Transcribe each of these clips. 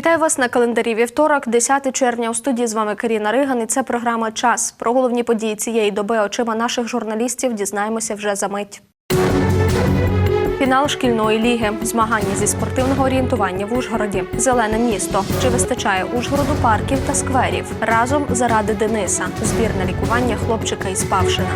Вітаю вас на календарі вівторок, 10 червня. У студії з вами Каріна Риган. І це програма Час. Про головні події цієї доби очима наших журналістів дізнаємося вже за мить. Фінал шкільної ліги. Змагання зі спортивного орієнтування в Ужгороді. Зелене місто. Чи вистачає Ужгороду парків та скверів? Разом заради Дениса. Збір на лікування хлопчика із Павшина.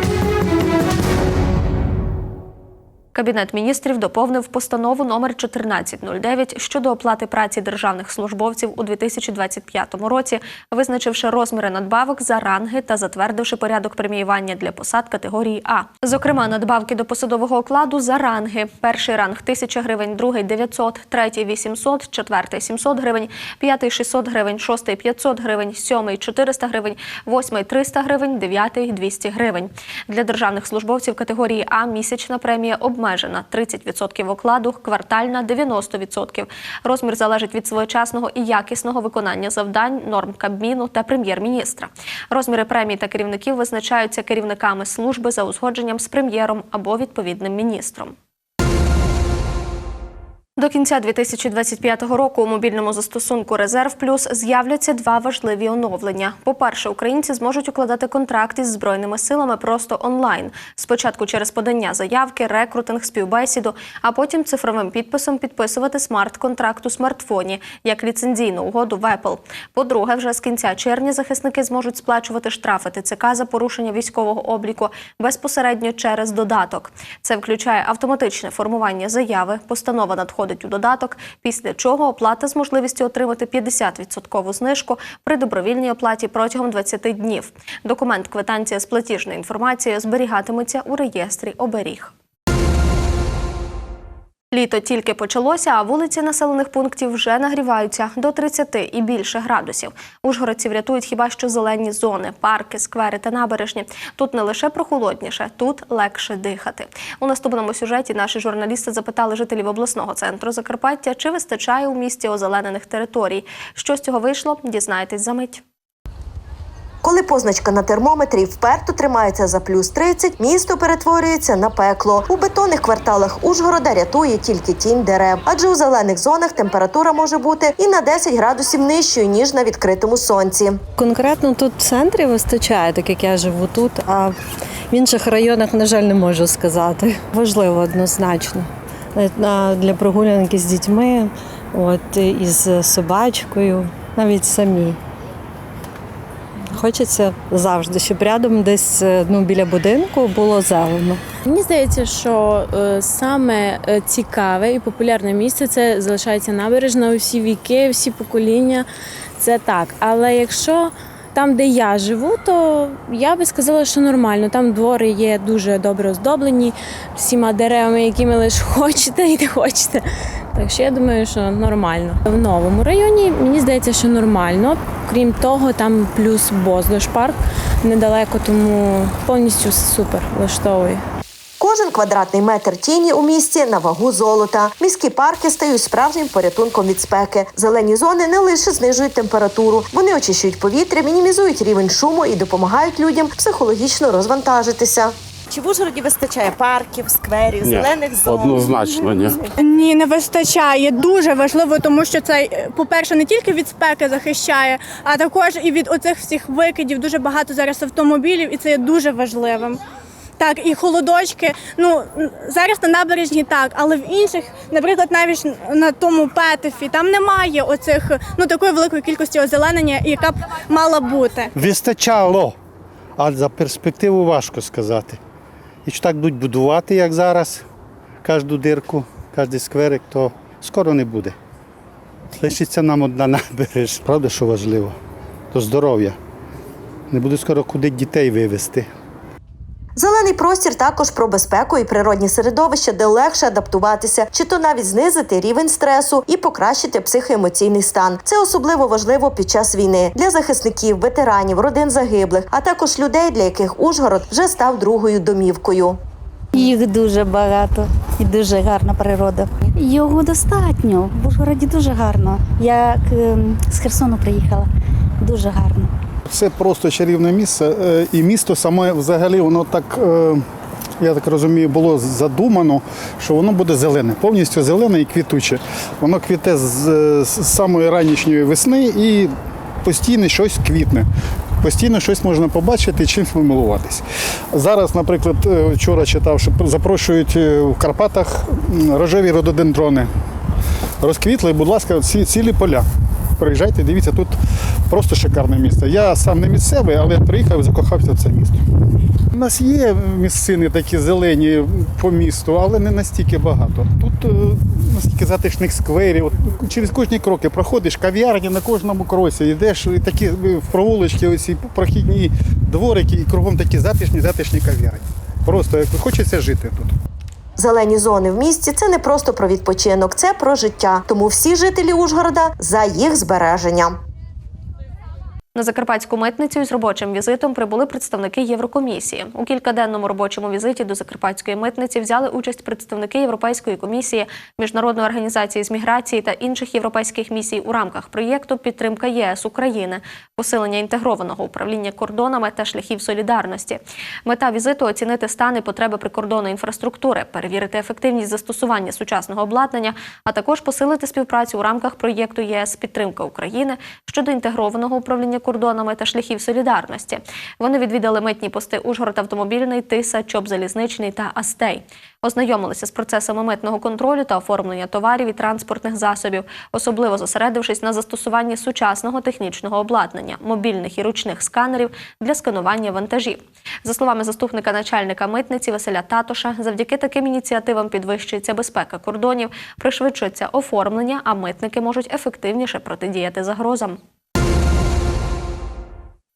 Кабінет міністрів доповнив постанову номер 1409 щодо оплати праці державних службовців у 2025 році, визначивши розміри надбавок за ранги та затвердивши порядок преміювання для посад категорії А. Зокрема, надбавки до посадового окладу за ранги: перший ранг 1000 гривень, другий 900, третій 800, четвертий 700 гривень, п'ятий 600 гривень, шостий 500 гривень, сьомий 400 гривень, восьмий 300 гривень, дев'ятий 200 гривень. Для державних службовців категорії А місячна премія обмежена 30% окладу, квартальна 90%. Розмір залежить від своєчасного і якісного виконання завдань, норм Кабміну та прем'єр-міністра. Розміри премій та керівників визначаються керівниками служби за узгодженням з прем'єром або відповідним міністром. До кінця 2025 року у мобільному застосунку Резерв Плюс з'являться два важливі оновлення. По-перше, українці зможуть укладати контракт із збройними силами просто онлайн. Спочатку через подання заявки, рекрутинг, співбесіду, а потім цифровим підписом підписувати смарт-контракт у смартфоні як ліцензійну угоду в Apple. По-друге, вже з кінця червня захисники зможуть сплачувати штрафи ТЦК за порушення військового обліку безпосередньо через додаток. Це включає автоматичне формування заяви, постанова надходить у додаток, після чого оплата з можливістю отримати 50% знижку при добровільній оплаті протягом 20 днів. Документ квитанція з платіжною інформацією зберігатиметься у реєстрі оберіг. Літо тільки почалося, а вулиці населених пунктів вже нагріваються до 30 і більше градусів. Ужгородців рятують хіба що зелені зони, парки, сквери та набережні. Тут не лише прохолодніше, тут легше дихати. У наступному сюжеті наші журналісти запитали жителів обласного центру Закарпаття, чи вистачає у місті озеленених територій. Що з цього вийшло, дізнаєтесь за мить. Коли позначка на термометрі вперто тримається за плюс 30, місто перетворюється на пекло. У бетонних кварталах Ужгорода рятує тільки тінь дерев, адже у зелених зонах температура може бути і на 10 градусів нижчою ніж на відкритому сонці. Конкретно тут в центрі вистачає, так як я живу тут, а в інших районах, на жаль, не можу сказати. Важливо однозначно. На- Для прогулянки з дітьми, от, із собачкою, навіть самі. Хочеться завжди, щоб рядом десь е, ну, біля будинку було зелено. Мені здається, що е, саме е, цікаве і популярне місце це залишається набережна усі віки, всі покоління. Це так. Але якщо там, де я живу, то я би сказала, що нормально. Там двори є дуже добре оздоблені всіма деревами, якими лише хочете і не хочете. Так що я думаю, що нормально. В новому районі мені здається, що нормально. Крім того, там плюс Боздош парк недалеко, тому повністю супер влаштовує. Кожен квадратний метр тіні у місті на вагу золота. Міські парки стають справжнім порятунком від спеки. Зелені зони не лише знижують температуру, вони очищують повітря, мінімізують рівень шуму і допомагають людям психологічно розвантажитися. Чи в Ужгороді вистачає парків, скверів, Ні, зелених зон? Однозначно, ні. Ні, не вистачає. Дуже важливо, тому що це, по-перше, не тільки від спеки захищає, а також і від оцих всіх викидів. Дуже багато зараз автомобілів, і це є дуже важливим. Так, і холодочки. Ну зараз на набережні так, але в інших, наприклад, навіть на тому петефі, там немає оцих ну такої великої кількості озеленення, яка б мала бути. Вистачало, а за перспективу важко сказати. Якщо так будуть будувати, як зараз, кожну дирку, кожен скверик, то скоро не буде. Лишиться нам одна набережна. Правда, що важливо? То здоров'я. Не буде скоро куди дітей вивезти. Зелений простір також про безпеку і природні середовища, де легше адаптуватися, чи то навіть знизити рівень стресу і покращити психоемоційний стан. Це особливо важливо під час війни для захисників, ветеранів, родин загиблих, а також людей, для яких Ужгород вже став другою домівкою. Їх дуже багато і дуже гарна природа. Його достатньо. В Ужгороді дуже гарно. Я ем, з Херсону приїхала. Дуже гарно. Це просто чарівне місце. е, І місто саме взагалі воно так е, я так розумію, було задумано, що воно буде зелене, повністю зелене і квітуче. Воно квіте з, самої ранішньої весни і постійно щось квітне. Постійно щось можна побачити, чим помилуватись. Зараз, наприклад, е, вчора читав, що запрошують в Карпатах рожеві рододендрони. Розквітли, будь ласка, ці, цілі поля. Приїжджайте, дивіться, тут просто шикарне місце. Я сам не місцевий, але приїхав і закохався в це місто. У нас є місцини такі зелені по місту, але не настільки багато. Тут е, настільки затишних скверів. Через кожні кроки проходиш, кав'ярні на кожному кросі, йдеш і такі е, в провулочки, оці прохідні дворики, і кругом такі затишні, затишні кав'ярні. Просто хочеться жити тут. Зелені зони в місті це не просто про відпочинок, це про життя. Тому всі жителі Ужгорода за їх збереження. На Закарпатську митницю із робочим візитом прибули представники Єврокомісії. У кількаденному робочому візиті до Закарпатської митниці взяли участь представники Європейської комісії, міжнародної організації з міграції та інших європейських місій у рамках проєкту Підтримка ЄС України, посилення інтегрованого управління кордонами та шляхів солідарності. Мета візиту оцінити стан і потреби прикордонної інфраструктури, перевірити ефективність застосування сучасного обладнання, а також посилити співпрацю у рамках проєкту ЄС Підтримка України щодо інтегрованого управління кордонами та шляхів солідарності. Вони відвідали митні пости Ужгород автомобільний, Тиса, Чоп залізничний та Астей. Ознайомилися з процесами митного контролю та оформлення товарів і транспортних засобів, особливо зосередившись на застосуванні сучасного технічного обладнання, мобільних і ручних сканерів для сканування вантажів. За словами заступника начальника митниці Василя Татоша, завдяки таким ініціативам підвищується безпека кордонів, пришвидшується оформлення, а митники можуть ефективніше протидіяти загрозам.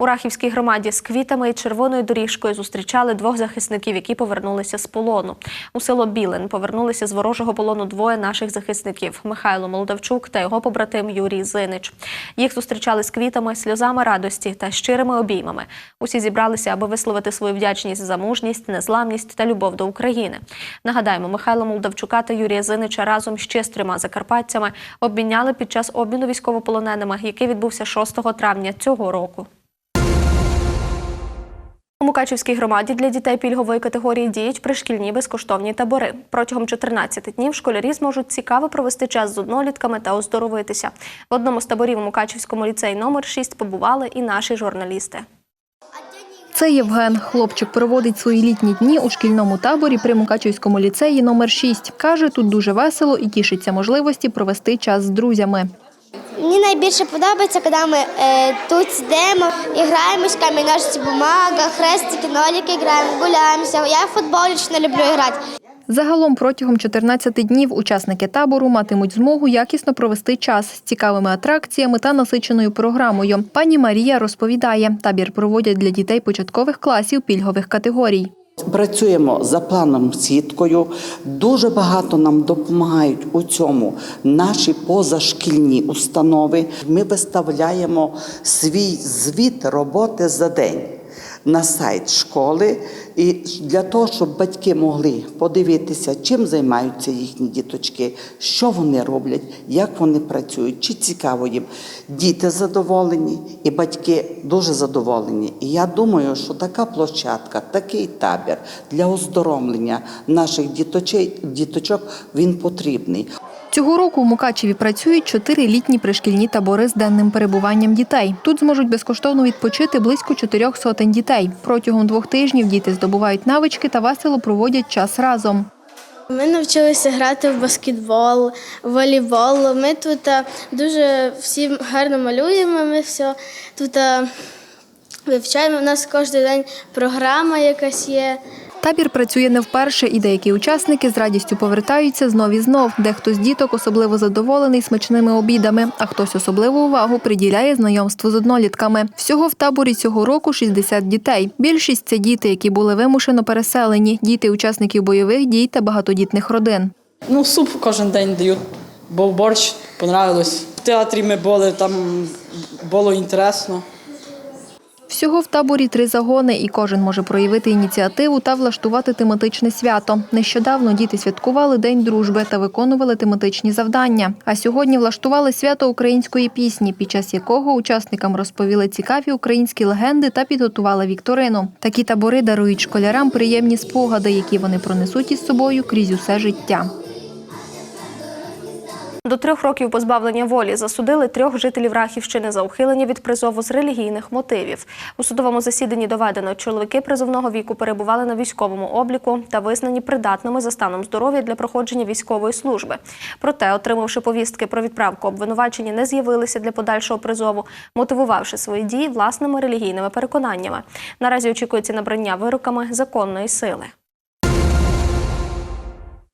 У Рахівській громаді з квітами і червоною доріжкою зустрічали двох захисників, які повернулися з полону. У село Білин повернулися з ворожого полону двоє наших захисників Михайло Молдавчук та його побратим Юрій Зинич. Їх зустрічали з квітами, сльозами радості та щирими обіймами. Усі зібралися, аби висловити свою вдячність за мужність, незламність та любов до України. Нагадаємо, Михайла Молдавчука та Юрія Зинича разом ще з трьома закарпатцями обміняли під час обміну військовополоненими, який відбувся 6 травня цього року. У Мукачівській громаді для дітей пільгової категорії діють пришкільні безкоштовні табори. Протягом 14 днів школярі зможуть цікаво провести час з однолітками та оздоровитися. В одному з таборів у Мукачівському ліцеї номер 6 побували і наші журналісти. Це Євген. Хлопчик проводить свої літні дні у шкільному таборі при Мукачівському ліцеї номер 6 Каже, тут дуже весело і тішиться можливості провести час з друзями. Мені найбільше подобається, коли ми е, тут сидимо і граємо з камінь, бумага, хрестики, ноліки граємо, гуляємося. Я в футбол не люблю грати. Загалом протягом 14 днів учасники табору матимуть змогу якісно провести час з цікавими атракціями та насиченою програмою. Пані Марія розповідає, табір проводять для дітей початкових класів пільгових категорій. Працюємо за планом сіткою. Дуже багато нам допомагають у цьому наші позашкільні установи. Ми виставляємо свій звіт роботи за день на сайт школи, і для того, щоб батьки могли подивитися, чим займаються їхні діточки, що вони роблять, як вони працюють, чи цікаво їм. Діти задоволені і батьки дуже задоволені. І я думаю, що така площадка, такий табір для оздоровлення наших діточей, діточок він потрібний. Цього року у Мукачеві працюють чотири літні пришкільні табори з денним перебуванням дітей. Тут зможуть безкоштовно відпочити близько чотирьох сотень дітей. Протягом двох тижнів діти здобувають навички та весело проводять час разом. Ми навчилися грати в баскетбол, волейбол. Ми тут е, дуже всі гарно малюємо. Ми все тут е, вивчаємо. У нас кожен день програма якась є. Табір працює не вперше, і деякі учасники з радістю повертаються знов і знов. Дехто з діток особливо задоволений смачними обідами, а хтось особливу увагу приділяє знайомству з однолітками. Всього в таборі цього року 60 дітей. Більшість це діти, які були вимушено переселені, діти учасників бойових дій та багатодітних родин. Ну, суп кожен день дають, бо борщ понравилось. В театрі ми були, там було інтересно. Всього в таборі три загони, і кожен може проявити ініціативу та влаштувати тематичне свято. Нещодавно діти святкували День дружби та виконували тематичні завдання. А сьогодні влаштували свято української пісні, під час якого учасникам розповіли цікаві українські легенди та підготували вікторину. Такі табори дарують школярам приємні спогади, які вони пронесуть із собою крізь усе життя. До трьох років позбавлення волі засудили трьох жителів Рахівщини за ухилення від призову з релігійних мотивів. У судовому засіданні доведено, чоловіки призовного віку перебували на військовому обліку та визнані придатними за станом здоров'я для проходження військової служби. Проте, отримавши повістки про відправку, обвинувачені не з'явилися для подальшого призову, мотивувавши свої дії власними релігійними переконаннями. Наразі очікується набрання вироками законної сили.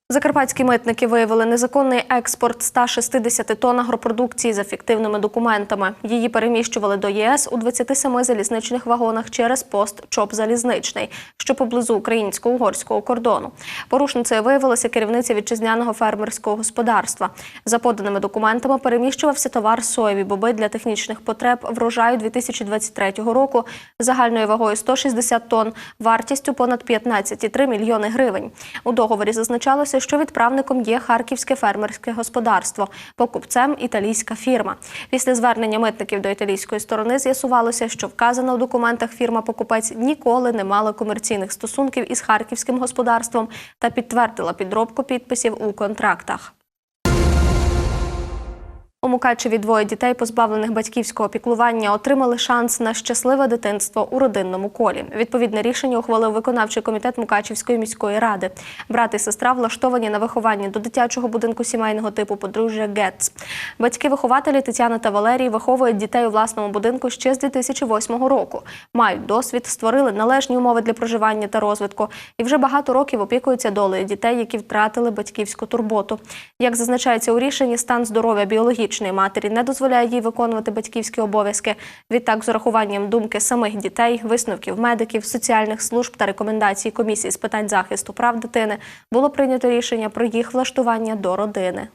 Закарпатські митники виявили незаконний експорт 160 тонн агропродукції за фіктивними документами. Її переміщували до ЄС у 27 залізничних вагонах через пост ЧОП Залізничний, що поблизу українсько-угорського кордону. Порушницею виявилася керівниця вітчизняного фермерського господарства. За поданими документами переміщувався товар соєві боби для технічних потреб врожаю 2023 року загальною вагою 160 тонн, вартістю понад 15,3 мільйони гривень. У договорі зазначалося, що відправником є харківське фермерське господарство, покупцем італійська фірма. Після звернення митників до італійської сторони з'ясувалося, що вказана у документах фірма-покупець ніколи не мала комерційних стосунків із харківським господарством та підтвердила підробку підписів у контрактах. У Мукачеві двоє дітей, позбавлених батьківського піклування, отримали шанс на щасливе дитинство у родинному колі. Відповідне рішення ухвалив виконавчий комітет Мукачевської міської ради. Брат і сестра влаштовані на виховання до дитячого будинку сімейного типу подружжя Гетц. Батьки-вихователі Тетяна та Валерій виховують дітей у власному будинку ще з 2008 року. Мають досвід, створили належні умови для проживання та розвитку і вже багато років опікуються долею дітей, які втратили батьківську турботу. Як зазначається у рішенні, стан здоров'я біологічної матері не дозволяє їй виконувати батьківські обов'язки. Відтак, з урахуванням думки самих дітей, висновків медиків, соціальних служб та рекомендацій комісії з питань захисту прав дитини було прийнято рішення про їх влаштування до родини.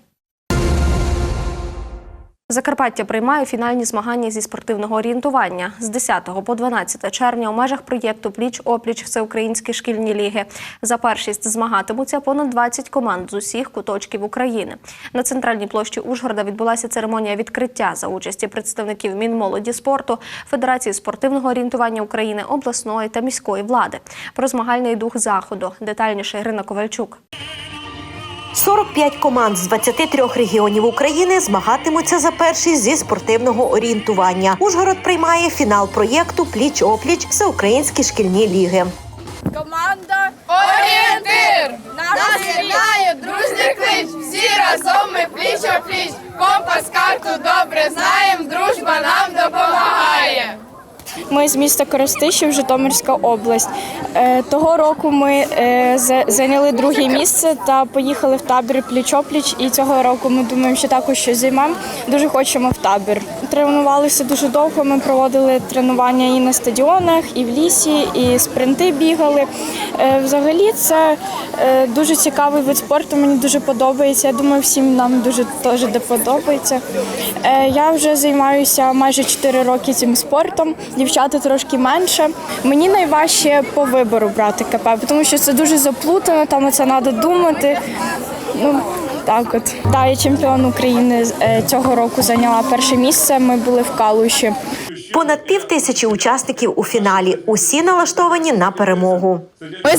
Закарпаття приймає фінальні змагання зі спортивного орієнтування з 10 по 12 червня у межах проєкту Пліч опліч всеукраїнські шкільні ліги. За першість змагатимуться понад 20 команд з усіх куточків України. На центральній площі Ужгорода відбулася церемонія відкриття за участі представників Мінмолоді спорту, Федерації спортивного орієнтування України, обласної та міської влади. Про змагальний дух заходу детальніше Ірина Ковальчук. 45 команд з 23 регіонів України змагатимуться за перший зі спортивного орієнтування. Ужгород приймає фінал проєкту Пліч опліч всеукраїнські шкільні ліги. Команда Орієнтир! Нас єднає дружний клич! Всі разом ми пліч пліч! Компас карту добре знаємо, дружба нам допомагає! Ми з міста Коростишів, Житомирська область. Е, Того року ми е, зайняли друге місце та поїхали в табір пліч-опліч. І цього року ми думаємо, що також щось займемо. Дуже хочемо в табір. Тренувалися дуже довго. Ми проводили тренування і на стадіонах, і в лісі, і спринти бігали. Е, Взагалі, це дуже цікавий вид спорту. Мені дуже подобається. Я думаю, всім нам дуже теж подобається. Я вже займаюся майже 4 роки цим спортом. Дівчата трошки менше. Мені найважче по вибору брати КП, тому що це дуже заплутано, там це треба думати. Ну, так от. Да, я чемпіон України е, цього року зайняла перше місце. Ми були в Калуші. Понад пів тисячі учасників у фіналі. Усі налаштовані на перемогу. Ми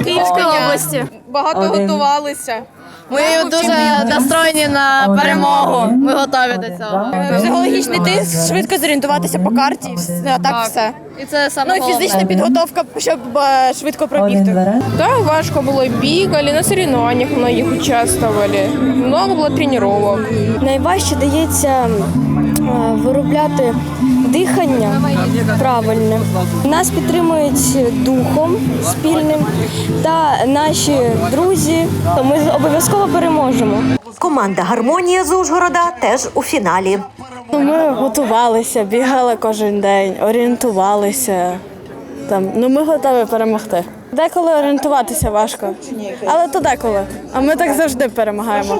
з Київської області. Багато готувалися. Ми дуже настроєні на перемогу. Ми готові до цього. Психологічний тиск, швидко зорієнтуватися по карті, а так все. І це саме ну, і фізична підготовка, щоб е, швидко пробігти. Так, важко було бігали, на соревнованиях многих участвовали. Много було тренувань. Найважче дається виробляти дихання правильне. Нас підтримують духом спільним та наші друзі. То ми обов'язково переможемо. Команда Гармонія з Ужгорода теж у фіналі. Ми готувалися, бігали кожен день, орієнтувалися. Там, ну ми готові перемогти. Деколи орієнтуватися важко, але то деколи. А ми так завжди перемагаємо.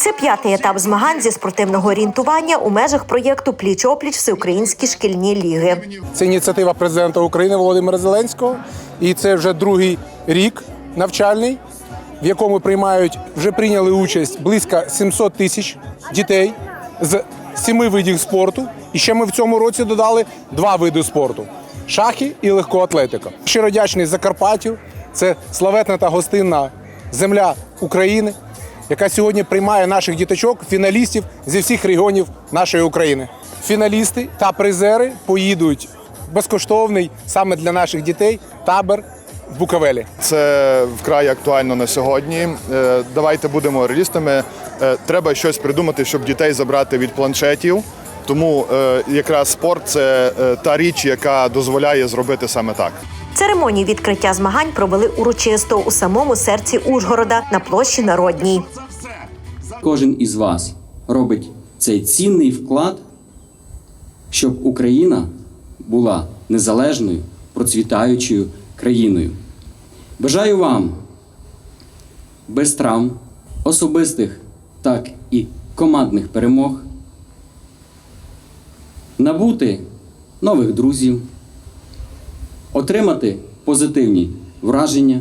Це п'ятий етап змагань зі спортивного орієнтування у межах проєкту Пліч-опліч Всеукраїнські шкільні ліги. Це ініціатива президента України Володимира Зеленського, і це вже другий рік навчальний, в якому приймають вже прийняли участь близько 700 тисяч дітей з сіми видів спорту. І ще ми в цьому році додали два види спорту: шахи і легкоатлетика. Щиро вдячний Закарпаттю. Це славетна та гостинна земля України, яка сьогодні приймає наших діточок, фіналістів зі всіх регіонів нашої України. Фіналісти та призери поїдуть безкоштовний саме для наших дітей табор в Буковелі. Це вкрай актуально на сьогодні. Е, Давайте будемо реалістами. Е, Треба щось придумати, щоб дітей забрати від планшетів. Тому е, якраз спорт це е, та річ, яка дозволяє зробити саме так. Церемонію відкриття змагань провели урочисто у самому серці Ужгорода на площі Народній. Кожен із вас робить цей цінний вклад, щоб Україна була незалежною, процвітаючою країною. Бажаю вам без травм, особистих, так і командних перемог, набути нових друзів, отримати позитивні враження,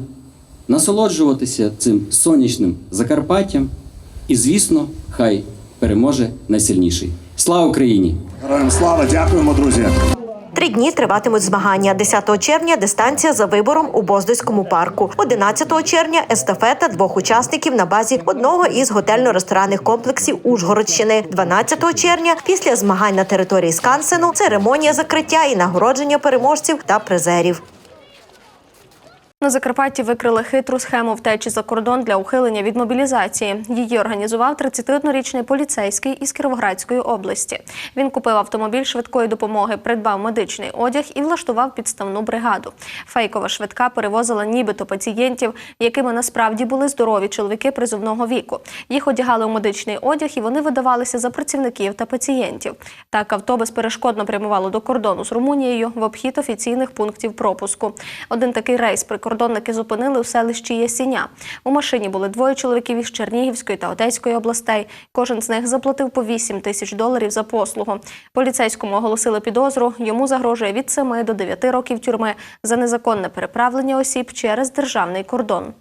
насолоджуватися цим сонячним Закарпаттям. І, звісно, хай переможе найсильніший. Слава Україні! Героям слава, дякуємо, друзі. Три дні триватимуть змагання. 10 червня дистанція за вибором у Боздоському парку. 11 червня естафета двох учасників на базі одного із готельно-ресторанних комплексів Ужгородщини. 12 червня після змагань на території Скансену церемонія закриття і нагородження переможців та призерів. На Закарпатті викрили хитру схему втечі за кордон для ухилення від мобілізації. Її організував 31-річний поліцейський із Кіровоградської області. Він купив автомобіль швидкої допомоги, придбав медичний одяг і влаштував підставну бригаду. Фейкова швидка перевозила нібито пацієнтів, якими насправді були здорові чоловіки призовного віку. Їх одягали у медичний одяг і вони видавалися за працівників та пацієнтів. Так авто безперешкодно прямувало до кордону з Румунією в обхід офіційних пунктів пропуску. Один такий рейс прикордонники зупинили у селищі Ясіня. У машині були двоє чоловіків із Чернігівської та Одеської областей. Кожен з них заплатив по 8 тисяч доларів за послугу. Поліцейському оголосили підозру. Йому загрожує від 7 до 9 років тюрми за незаконне переправлення осіб через державний кордон.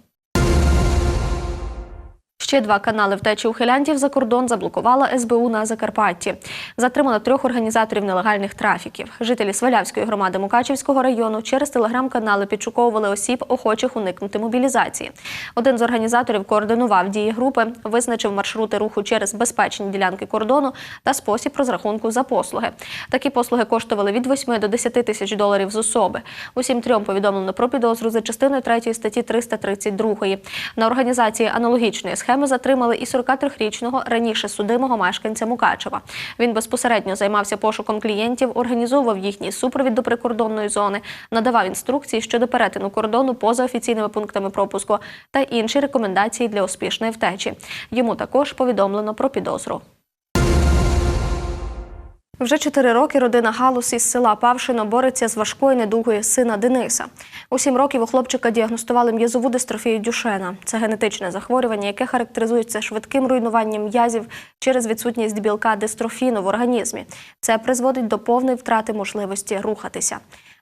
Ще два канали втечі ухилянтів за кордон заблокувала СБУ на Закарпатті. Затримали трьох організаторів нелегальних трафіків. Жителі Свалявської громади Мукачівського району через телеграм-канали підшуковували осіб, охочих уникнути мобілізації. Один з організаторів координував дії групи, визначив маршрути руху через безпечні ділянки кордону та спосіб розрахунку за послуги. Такі послуги коштували від 8 до 10 тисяч доларів з особи. Усім трьом повідомлено про підозру за частиною 3 статті 332. На організації аналогічної схеми затримали і 43-річного раніше судимого мешканця Мукачева. Він безпосередньо займався пошуком клієнтів, організовував їхній супровід до прикордонної зони, надавав інструкції щодо перетину кордону поза офіційними пунктами пропуску та інші рекомендації для успішної втечі. Йому також повідомлено про підозру. Вже чотири роки родина Галус із села Павшино бореться з важкою недугою сина Дениса. У сім років у хлопчика діагностували м'язову дистрофію Дюшена. Це генетичне захворювання, яке характеризується швидким руйнуванням м'язів через відсутність білка дистрофіну в організмі. Це призводить до повної втрати можливості рухатися.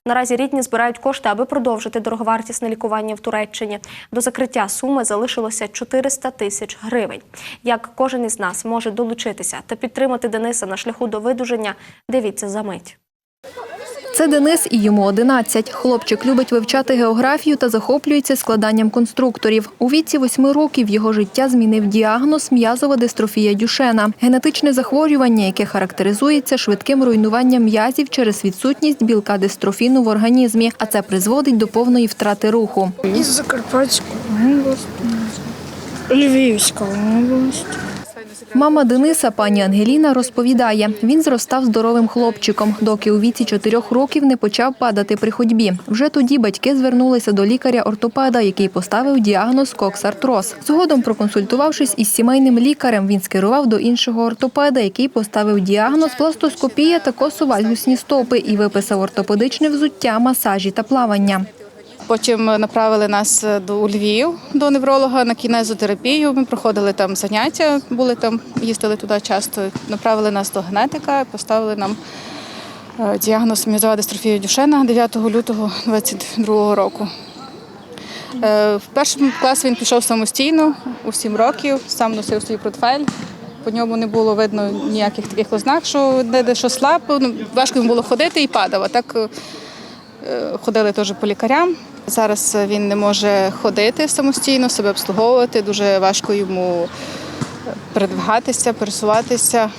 Наразі рідні збирають кошти, аби продовжити дороговартісне лікування в Туреччині. До закриття суми залишилося 400 тисяч гривень. Як кожен із нас може долучитися та підтримати Дениса на шляху до видуження, дивіться за мить. Це Денис і йому 11. Хлопчик любить вивчати географію та захоплюється складанням конструкторів. У віці 8 років його життя змінив діагноз м'язова дистрофія Дюшена – генетичне захворювання, яке характеризується швидким руйнуванням м'язів через відсутність білка дистрофіну в організмі, а це призводить до повної втрати руху. Із Закарпатської області, Львівська область. Мама Дениса, пані Ангеліна, розповідає, він зростав здоровим хлопчиком, доки у віці чотирьох років не почав падати при ходьбі. Вже тоді батьки звернулися до лікаря-ортопеда, який поставив діагноз коксартроз. Згодом, проконсультувавшись із сімейним лікарем, він скерував до іншого ортопеда, який поставив діагноз пластоскопія та косовальгусні стопи і виписав ортопедичне взуття, масажі та плавання. Потім направили нас до у Львів до невролога на кінезотерапію. Ми проходили там заняття, були там, їздили туди часто. Направили нас до генетика, поставили нам е, діагноз міозова дистрофія Дюшена 9 лютого 2022 року. Е, В першому класі він пішов самостійно у 7 років, сам носив свій портфель. По ньому не було видно ніяких таких ознак, що де, де що слаб. Ну, важко йому було ходити і падав. А так е, е, ходили теж по лікарям. Зараз він не може ходити самостійно, себе обслуговувати. Дуже важко йому е, передвигатися, пересуватися.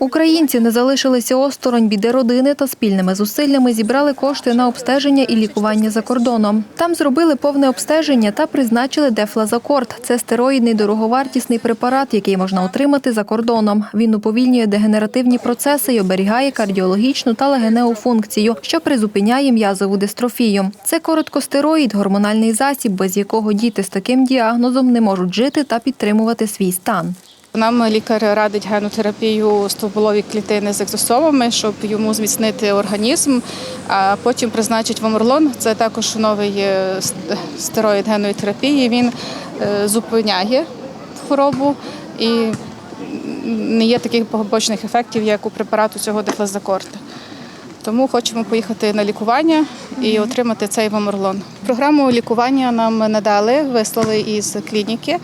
Українці не залишилися осторонь біди родини та спільними зусиллями зібрали кошти на обстеження і лікування за кордоном. Там зробили повне обстеження та призначили дефлазакорд. Це стероїдний дороговартісний препарат, який можна отримати за кордоном. Він уповільнює дегенеративні процеси і оберігає кардіологічну та легеневу функцію, що призупиняє м'язову дистрофію. Це короткостероїд, гормональний засіб, без якого діти з таким діагнозом не можуть жити та підтримувати свій стан. Нам лікар радить генотерапію стовболові клітини з екзосомами, щоб йому зміцнити організм, а потім призначить ваморлон. Це також новий е, стероїд генної терапії. Він е, зупиняє хворобу і не є таких побочних ефектів, як у препарату цього дефлазакорта. Тому хочемо поїхати на лікування і отримати цей ваморлон. Програму лікування нам надали, вислали із клініки.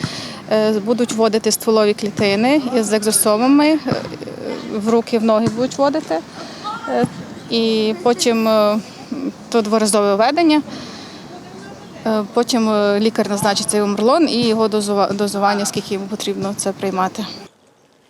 Е, Будуть вводити стволові клітини із екзосомами, е, в руки, в ноги будуть вводити. Е, І потім то дворазове введення. Потім лікар назначить цей умерлон і його дозува- дозування, скільки йому потрібно це приймати.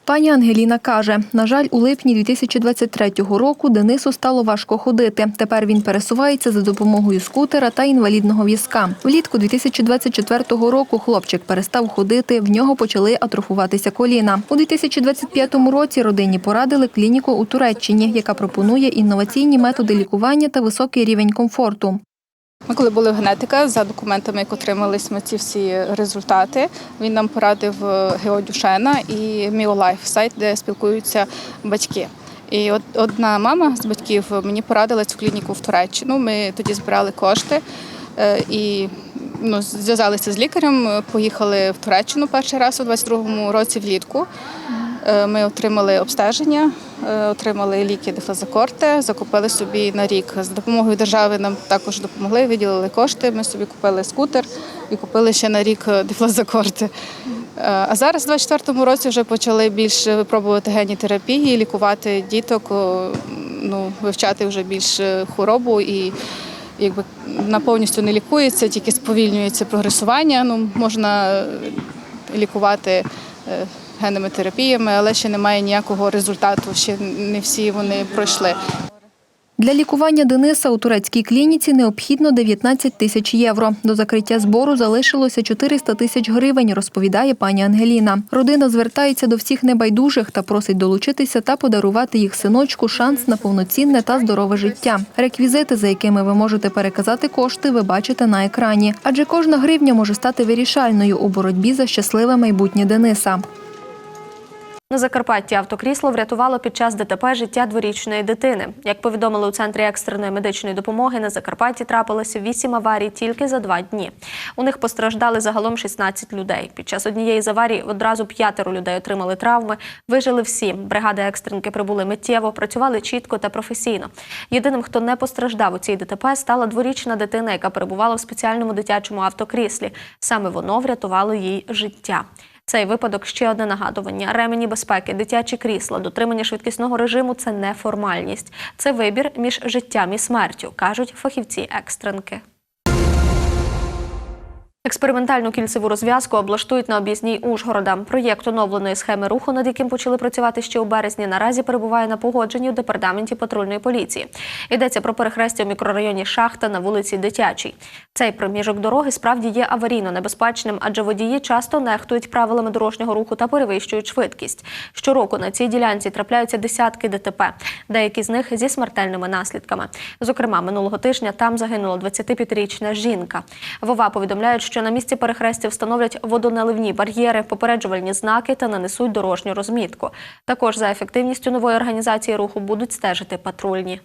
Пані Ангеліна каже, на жаль, у липні 2023 року Денису стало важко ходити. Тепер він пересувається за допомогою скутера та інвалідного візка. Влітку 2024 року хлопчик перестав ходити, в нього почали атрофуватися коліна. У 2025 році родині порадили клініку у Туреччині, яка пропонує інноваційні методи лікування та високий рівень комфорту. Ми коли були в генетика, за документами, як отримались ми ці всі результати, він нам порадив е, Гео Дюшена і Міолайф, сайт, де спілкуються батьки. І от одна мама з батьків мені порадила цю клініку в Туреччину. Ми тоді збирали кошти е, і ну, зв'язалися з лікарем, е, поїхали в Туреччину перший раз у 22-му році влітку. Е, Ми отримали обстеження, е, отримали ліки дефлазакорте, закупили собі на рік. З допомогою держави нам також допомогли, виділили кошти. Ми собі купили скутер і купили ще на рік е, дефлазакорте. Е, А зараз, у 24-му році, вже почали більше випробувати генні терапії, лікувати діток, ну, вивчати вже більш хворобу і якби вона повністю не лікується, тільки сповільнюється прогресування. Ну, можна лікувати генними терапіями, але ще немає ніякого результату. Ще не всі вони пройшли. Для лікування Дениса у турецькій клініці необхідно 19 тисяч євро. До закриття збору залишилося 400 тисяч гривень, розповідає пані Ангеліна. Родина звертається до всіх небайдужих та просить долучитися та подарувати їх синочку шанс на повноцінне та здорове життя. Реквізити, за якими ви можете переказати кошти, ви бачите на екрані. Адже кожна гривня може стати вирішальною у боротьбі за щасливе майбутнє Дениса. На Закарпатті автокрісло врятувало під час ДТП життя дворічної дитини. Як повідомили у центрі екстреної медичної допомоги, на Закарпатті трапилося 8 аварій тільки за два дні. У них постраждали загалом 16 людей. Під час однієї з аварій одразу п'ятеро людей отримали травми. Вижили всі. Бригади екстренки прибули миттєво, працювали чітко та професійно. Єдиним, хто не постраждав у цій ДТП, стала дворічна дитина, яка перебувала в спеціальному дитячому автокріслі. Саме воно врятувало їй життя. Цей випадок ще одне нагадування: ремені безпеки, дитячі крісла, дотримання швидкісного режиму це не формальність. Це вибір між життям і смертю, кажуть фахівці екстренки. Експериментальну кільцеву розв'язку облаштують на об'їзній Ужгорода. Проєкт оновленої схеми руху, над яким почали працювати ще у березні, наразі перебуває на погодженні у департаменті патрульної поліції. Йдеться про перехрестя в мікрорайоні Шахта на вулиці Дитячій. Цей проміжок дороги справді є аварійно небезпечним, адже водії часто нехтують правилами дорожнього руху та перевищують швидкість. Щороку на цій ділянці трапляються десятки ДТП, деякі з них зі смертельними наслідками. Зокрема, минулого тижня там загинула 25-річна жінка. Вова повідомляють, що на місці перехрестя встановлять водоналивні бар'єри, попереджувальні знаки та нанесуть дорожню розмітку. Також за ефективністю нової організації руху будуть стежити патрульні.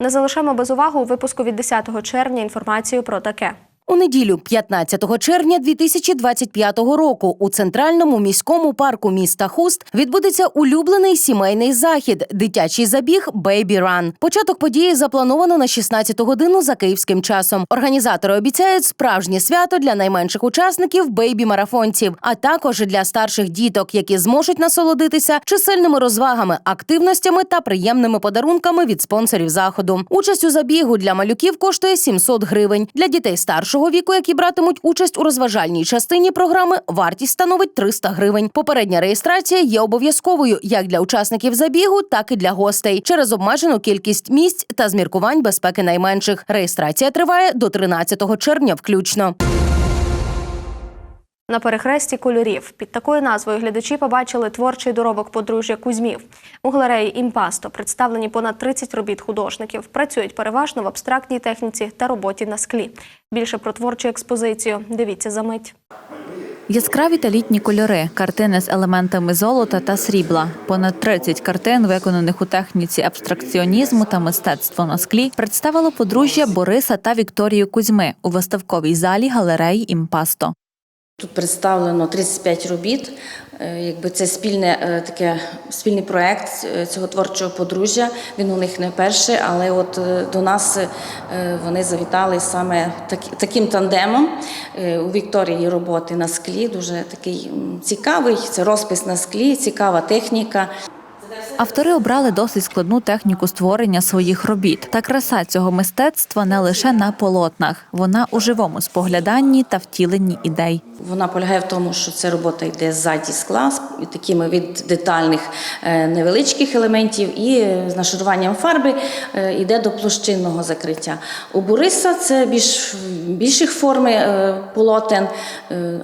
Не залишаємо без уваги у випуску від 10 червня інформацію про таке. У неділю, 15 червня 2025 року, у центральному міському парку міста Хуст відбудеться улюблений сімейний захід дитячий забіг Baby Run. Початок події заплановано на 16 годину за київським часом. Організатори обіцяють справжнє свято для найменших учасників бейбі-марафонців, а також для старших діток, які зможуть насолодитися чисельними розвагами, активностями та приємними подарунками від спонсорів заходу. Участь у забігу для малюків коштує 700 гривень. Для дітей старшого віку, які братимуть участь у розважальній частині програми, вартість становить 300 гривень. Попередня реєстрація є обов'язковою як для учасників забігу, так і для гостей через обмежену кількість місць та зміркувань безпеки найменших. Реєстрація триває до 13 червня включно. На перехресті кольорів під такою назвою глядачі побачили творчий доробок подружжя Кузьмів. У галереї Імпасто представлені понад 30 робіт художників. Працюють переважно в абстрактній техніці та роботі на склі. Більше про творчу експозицію дивіться за мить. Яскраві та літні кольори, картини з елементами золота та срібла. Понад 30 картин, виконаних у техніці абстракціонізму та мистецтво на склі, представило подружжя Бориса та Вікторію Кузьми у виставковій залі галереї Імпасто. Тут представлено 35 робіт. Е, Якби це спільне е, таке спільний проект е, цього творчого подружжя. Він у них не перший, але от до нас вони завітали саме так- таким тандемом. У Вікторії роботи на склі дуже такий цікавий. Це розпис на склі, цікава техніка. Автори обрали досить складну техніку створення своїх робіт. Та краса цього мистецтва не лише на полотнах, вона у живому спогляданні та втіленні ідей. Вона полягає в тому, що ця робота йде ззаді скла такими від детальних е, невеличких елементів, і з нашаруванням фарби е, йде до площинного закриття. У Бориса це більш більших форми е, полотен,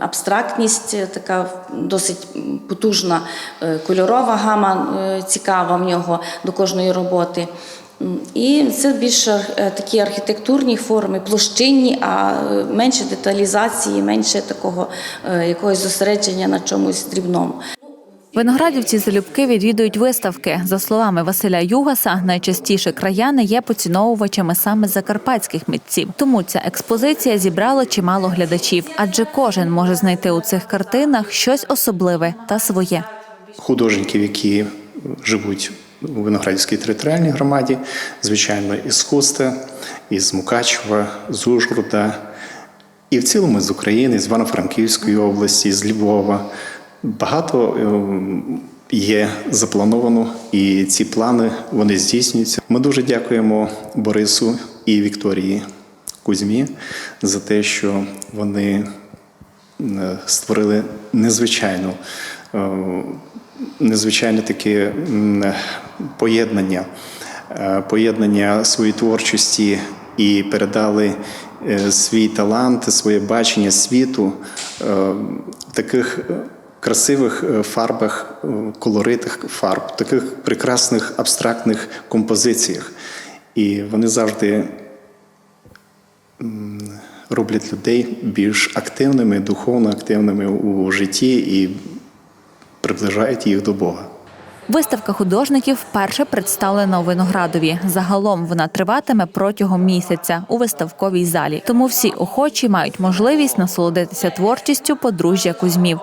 абстрактність, така досить потужна е, кольорова гама е, цікава в нього до кожної роботи. І це більше такі архітектурні форми, площинні, а е, менше деталізації, менше такого якогось зосередження на чомусь дрібному. Виноградівці залюбки відвідують виставки. За словами Василя Югаса, найчастіше краяни є поціновувачами саме закарпатських митців. Тому ця експозиція зібрала чимало глядачів, адже кожен може знайти у цих картинах щось особливе та своє. художників, які живуть у Виноградівській територіальній громаді, звичайно, із Хуста, із Мукачева, з Ужгорода, і в цілому з України, з Івано-Франківської області, з Львова. Багато ем, є заплановано, і ці плани вони здійснюються. Ми дуже дякуємо Борису і Вікторії Кузьмі за те, що вони е, створили незвичайну, е, незвичайне таке поєднання, е, поєднання своєї творчості і передали е, свій талант, своє бачення світу е, таких е, красивих е, фарбах, е, колоритих фарб, таких прекрасних абстрактних композиціях. І вони завжди роблять людей більш активними, духовно активними у житті і приближають їх до Бога. Виставка художників вперше представлена у Виноградові. Загалом вона триватиме протягом місяця у виставковій залі. Тому всі охочі мають можливість насолодитися творчістю подружжя Кузьмів.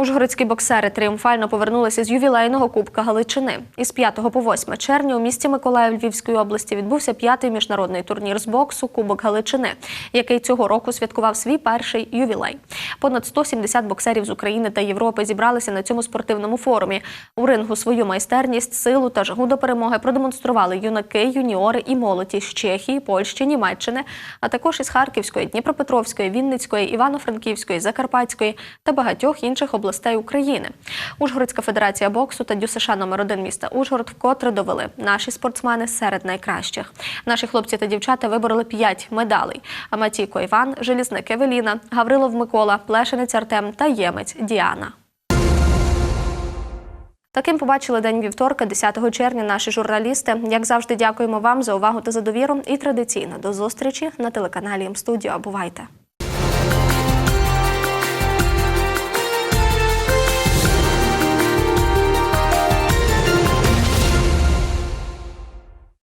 Ужгородські боксери тріумфально повернулися з ювілейного Кубка Галичини. Із 5 по 8 червня у місті Миколаїв Львівської області відбувся п'ятий міжнародний турнір з боксу Кубок Галичини, який цього року святкував свій перший ювілей. Понад 170 боксерів з України та Європи зібралися на цьому спортивному форумі. У рингу свою майстерність, силу та жагу до перемоги продемонстрували юнаки, юніори і молоді з Чехії, Польщі, Німеччини, а також із Харківської, Дніпропетровської, Вінницької, Івано-Франківської, Закарпатської та багатьох інших областей України. Ужгородська федерація боксу та ДЮСШ номер 1 міста Ужгород вкотре довели. Наші спортсмени серед найкращих. Наші хлопці та дівчата вибороли 5 медалей. Матійко Іван, Желізник Евеліна, Гаврилов Микола, Плешинець Артем та Ємець Діана. Таким побачили день вівторка, 10 червня. Наші журналісти. Як завжди, дякуємо вам за увагу та за довіру. І традиційно до зустрічі на телеканалі М-студіо. Бувайте!